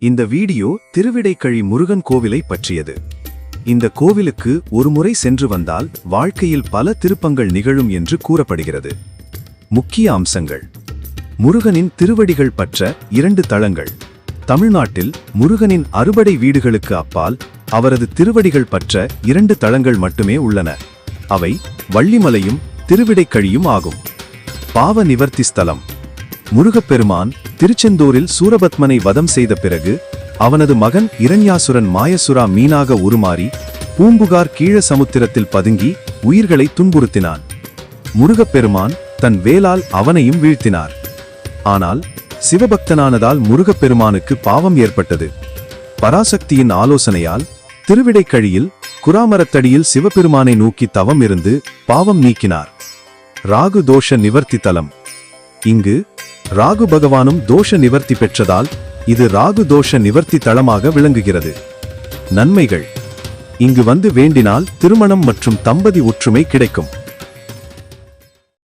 இந்த வீடியோ திருவிடைக்கழி முருகன் கோவிலை பற்றியது. இந்த கோவிலுக்கு ஒருமுறை சென்று வந்தால் வாழ்க்கையில் பல திருப்பங்கள் நிகழும் என்று கூறப்படுகிறது. முக்கிய அம்சங்கள். முருகனின் திருவடிகள் பற்ற இரண்டு தளங்கள். தமிழ்நாட்டில் முருகனின் அறுபடை வீடுகளுக்கு அப்பால் அவரது திருவடிகள் பற்ற இரண்டு தளங்கள் மட்டுமே உள்ளன. அவை வள்ளிமலையும் திருவிடைக்கழியும் ஆகும். பாவ நிவர்த்தி ஸ்தலம். முருகப்பெருமான் திருச்செந்தூரில் சூரபத்மனை வதம் செய்த பிறகு அவனது மகன் இரண்யாசுரன் மாயசுரா மீனாக உருமாறி பூம்புகார் கீழ சமுத்திரத்தில் பதுங்கி உயிர்களை துன்புறுத்தினான். முருகப்பெருமான் தன் வேலால் அவனையும் வீழ்த்தினார். ஆனால் சிவபக்தனானதால் முருகப்பெருமானுக்கு பாவம் ஏற்பட்டது. பராசக்தியின் ஆலோசனையால் திருவிடைக்கழியில் குராமரத்தடியில் சிவபெருமானை நோக்கி தவம் இருந்து பாவம் நீக்கினார். ராகு தோஷ நிவர்த்தி தலம். இங்கு ராகு பகவானும் தோஷ நிவர்த்தி பெற்றதால் இது ராகு தோஷ நிவர்த்தி தளமாக விளங்குகிறது. நன்மைகள். இங்கு வந்து வேண்டினால் திருமணம் மற்றும் தம்பதி ஒற்றுமை கிடைக்கும்.